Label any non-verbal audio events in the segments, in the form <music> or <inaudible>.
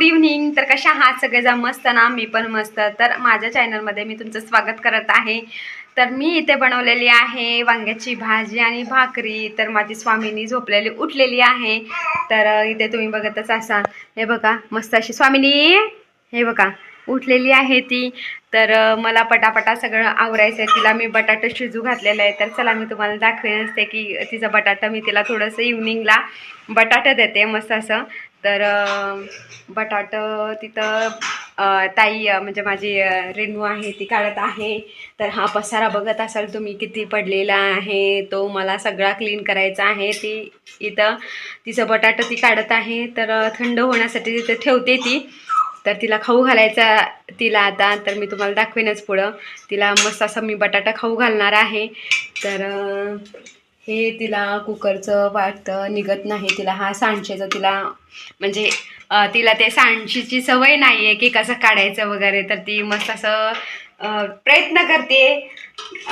आहात? सगळेजण मस्त ना? मी पण मस्त. तर माझ्या चॅनलमध्ये मी तुमचं स्वागत करत आहे. तर मी इथे बनवलेली आहे वांग्याची भाजी आणि भाकरी. तर माझी स्वामिनी झोपलेली उठलेली आहे. तर इथे तुम्ही बघतच असाल. हे बघा मस्त अशी स्वामिनी हे बघा उठलेली आहे ती. तर मला पटापटा सगळं आवरायचं आहे तिला मी बटाटा शिजू घातलेलं आहे. तर चला मी तुम्हाला दाखवेन असते की तिचा बटाटा. मी तिला थोडंसं इव्हनिंगला बटाटा देते मस्त असं. तर बटाटं बटाट तिथं ताई म्हणजे माझी रेणू आहे ती काढत आहे. तर हा पसारा बघत असाल तुम्ही किती पडलेला आहे तो मला सगळा क्लीन करायचा आहे. ती इथं तिचं बटाटं ती काढत आहे. तर थंड होण्यासाठी तिथे ठेवते ती. तर तिला खाऊ घालायचा तिला आता. तर मी तुम्हाला दाखवेनच पुढं. तिला मस्त असा मी बटाटा खाऊ घालणार आहे. तर हे तिला कुकरचं वाटतं निघत नाही. तिला हा सांडशेचं तिला म्हणजे तिला ते सांडशीची सवय नाही आहे की कसं काढायचं वगैरे. तर ती मस्त असं प्रयत्न करते.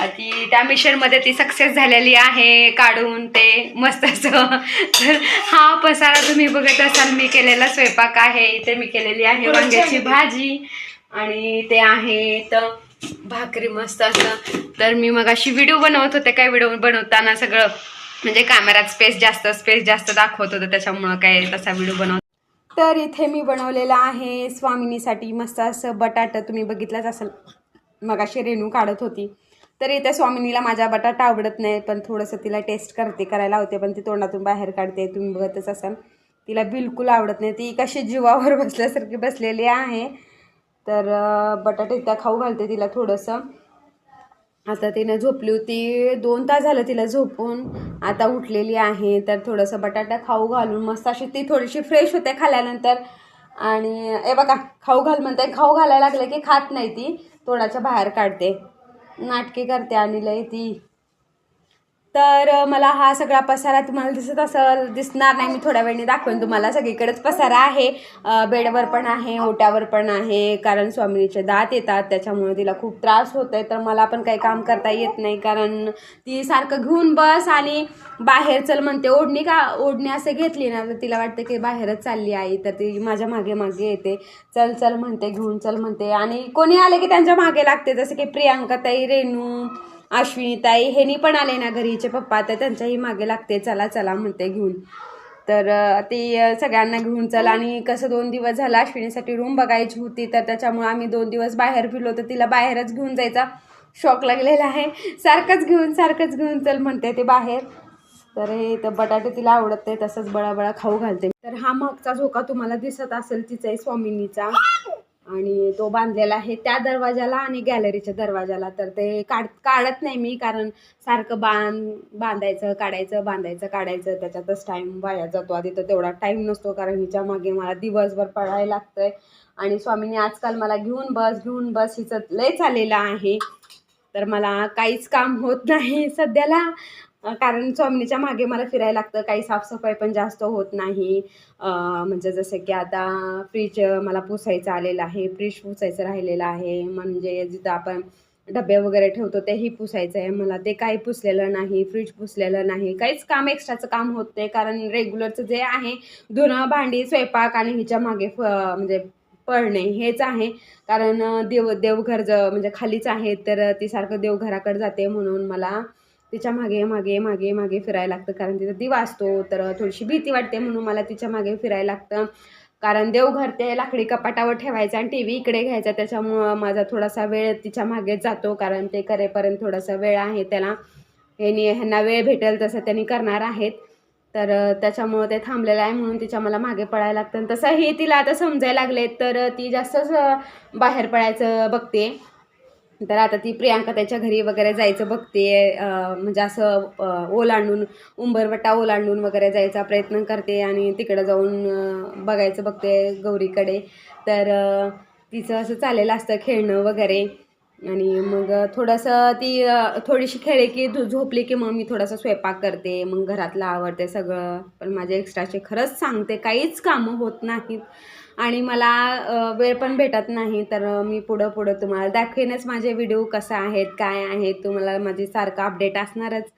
ती त्या मिशनमध्ये ती सक्सेस झालेली आहे काढून ते मस्त असं. तर हा पसारा तुम्ही बघत असाल मी केलेला स्वयंपाक आहे. इथे मी केलेली आहे वांग्याची भाजी आणि ते आहे. तर भाकरी मस्त असं. तर मी मग अशी व्हिडिओ बनवत होते काय व्हिडिओ बनवताना सगळं. म्हणजे कॅमेऱ्यात स्पेस जास्त स्पेस जास्त दाखवत होतं त्याच्यामुळं काय तसा व्हिडिओ बनवत तर इथे मी बनवलेलं आहे स्वामिनीसाठी मस्त असं बटाटा. तुम्ही बघितलंच असेल मग अशी रेणू काढत होती. तर इथे स्वामिनीला माझा बटाटा आवडत नाही पण थोडंसं तिला टेस्ट करते करायला होते पण ती तोंडातून बाहेर काढते तुम्ही बघतच असाल. तिला बिलकुल आवडत नाही. ती कशी जीवावर <laughs> बसल्यासारखी बसलेली आहे. तर बटाटे त्या खाऊ घालते तिला थोडंसं. आता तिनं झोपली होती दोन तास झालं तिला झोपून. आता उठलेली आहे तर थोडंसं बटाटा खाऊ घालून मस्त अशी ती थोडीशी फ्रेश होते खाल्यानंतर. आणि ए बघा खाऊ घाल म्हणते खाऊ घालायला लागलं की खात नाही ती. तोडाच्या बाहेर काढते. नाटके करते आणि लय ती. तर मला हा सगळा पसारा तुम्हाला दिसत असं दिसणार नाही. मी थोड्या वेळाने दाखवेन तुम्हाला. सगळीकडेच पसारा आहे. बेडवर पण आहे ओट्यावर पण आहे कारण स्वामिनीचे दात येतात. त्याच्यामुळे तिला खूप त्रास होत आहे तर मला पण काही काम करता येत नाही कारण ती सारखं घेऊन बस आणि बाहेर चल म्हणते. ओढणी का ओढणी असं घेतली ना तर तिला वाटतं की बाहेरच चालली आई तर ती माझ्या मागे मागे येते. चल चल म्हणते घेऊन चल म्हणते. आणि कोणी आले की त्यांच्या मागे लागते? जसं की प्रियांका ताई रेणू अश्विनीताई हेनी पण आले ना घरीचे पप्पा तर त्यांच्याही मागे लागते चला चला म्हणते घेऊन. तर ते ती सगळ्यांना घेऊन चला. आणि कसं दोन दिवस झाला अश्विनीसाठी रूम बघायची होती तर त्याच्यामुळे आम्ही दोन दिवस बाहेर फिरलो तर तिला बाहेरच घेऊन जायचा शॉक लागलेला आहे. सारखंच घेऊन सारखंच घेऊन चल म्हणते ते बाहेर. तर हे तर बटाटे तिला आवडत नाही तसंच बळाबळा खाऊ घालते. तर हा मागचा झोका तुम्हाला दिसत असेल तिचा स्वामिनीचा. आणि तो बांधलेला आहे त्या दरवाजाला आणि गॅलरीच्या दरवाजाला. तर ते काढ काढत नाही मी कारण सारखं बांध बांधायचं काढायचं बांधायचं काढायचं. त्याच्यातच टाईम वाया जातो. आधी तर तेवढा टाईम नसतो कारण हिच्या मागे मला दिवसभर पडायला लागतंय. आणि स्वामींनी आजकाल मला घेऊन बस घेऊन बस हिचं लय चाललेलं आहे. तर मला काहीच काम होत नाही सध्याला. कारण स्वामिनीच्या मागे मला फिरायला लागतं काही साफसफाई पण जास्त होत नाही. म्हणजे जसं की आता फ्रीज मला पुसायचं आलेलं आहे फ्रीज पुसायचं राहिलेलं आहे. म्हणजे जिथं आपण डबे वगैरे ठेवतो तेही पुसायचं आहे. मला ते काही पुसलेलं नाही फ्रीज पुसलेलं नाही. काहीच काम एक्स्ट्राचं काम होत नाही. कारण रेग्युलरचं जे आहे धुणं भांडी स्वयंपाक आणि हिच्या मागे फ म्हणजे पळणे हेच आहे. कारण देव देवघर ज म्हणजे खालीच आहे तर ती सारखं देवघराकडे जाते म्हणून मला तिच्यामागे मागे मागे मागे फिरायला लागतं. कारण तिचा दिवा असतो तर थोडीशी भीती वाटते म्हणून मला तिच्यामागे फिरायला लागतं. कारण देवघर ते लाकडी कपाटावर ठेवायचं आणि टी व्ही इकडे घ्यायचा. त्याच्यामुळं माझा थोडासा वेळ तिच्यामागे जातो. कारण ते करेपर्यंत थोडासा वेळ आहे त्याला. यांनी ह्यांना वेळ भेटेल तसं त्यांनी करणार आहेत. तर त्याच्यामुळं ते थांबलेलं आहे म्हणून तिच्या मला मागे पळायला लागतं. आणि तसंही तिला आता समजायला लागले तर ती जास्तच बाहेर पडायचं बघते. तर आता ती प्रियांका त्याच्या घरी वगैरे जायचं बघते म्हणजे असं ओलांडून उंबरवटा ओलांडून वगैरे जायचा प्रयत्न करते आणि तिकडं जाऊन बघायचं बघते गौरीकडे. तर तिचं असं चाललेलं असतं खेळणं वगैरे. आणि मग थोडंसं ती थोडीशी खेळे की झो- झोपली की मग मी थोडासा स्वयंपाक करते मग घरातलं आवडते सगळं. पण माझे एक्स्ट्राचे खरंच सांगते काहीच कामं होत नाहीत. आणि मला वेळ पण भेटत नाही तर मी पुढं पुढं तुम्हाला दाखवेनच माझे व्हिडिओ कसं आहेत काय आहेत तुम्हाला माझी सारखं अपडेट असणारच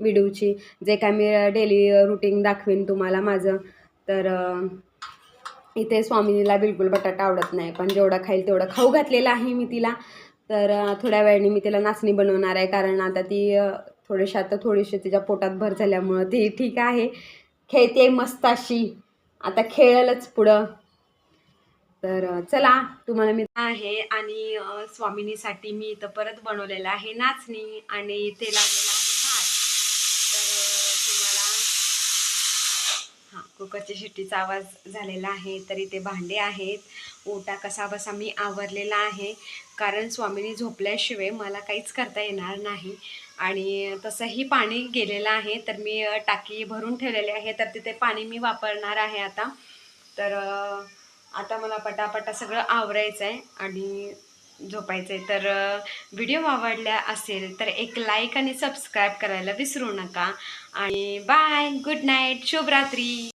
व्हिडिओची. जे काय मी डेली रुटीन दाखवेन तुम्हाला माझं. तर इथे स्वामिनीला बिलकुल बटाटा आवडत नाही पण जेवढा खाईल तेवढं खाऊ घातलेलं आहे मी तिला. तर थोड्या वेळाने मी तिला नाचणी बनवणार आहे कारण आता ती थोडीशी आता थोडीशी तिच्या पोटात भर झाल्यामुळं ती ठीक आहे. खेळते मस्त अशी. आता खेळलंच पुढं. तर चला तुम्हाला मी आहे आणि स्वामिनीसाठी मी इथं परत बनवलेलं आहे नाचणी आणि इथे लावलेलं आहे भात तर तुम्हाला हां कुकरच्या शिट्टीचा आवाज झालेला आहे तर इथे भांडे आहेत. ओटा कसा बसा मी आवरलेला आहे. कारण स्वामिनी झोपल्याशिवाय मला काहीच करता येणार नाही. आणि तसंही पाणी गेलेलं आहे तर मी टाकी भरून ठेवलेली आहे. तर तिथे पाणी मी वापरणार आहे आता. तर आता मला पटापटा सगळं आवरायचं आहे आणि झोपायचं आहे तर व्हिडिओ आवडला असेल तर एक लाईक आणि सबस्क्राईब करायला विसरू नका. आणि बाय गुड नाईट शुभरात्री.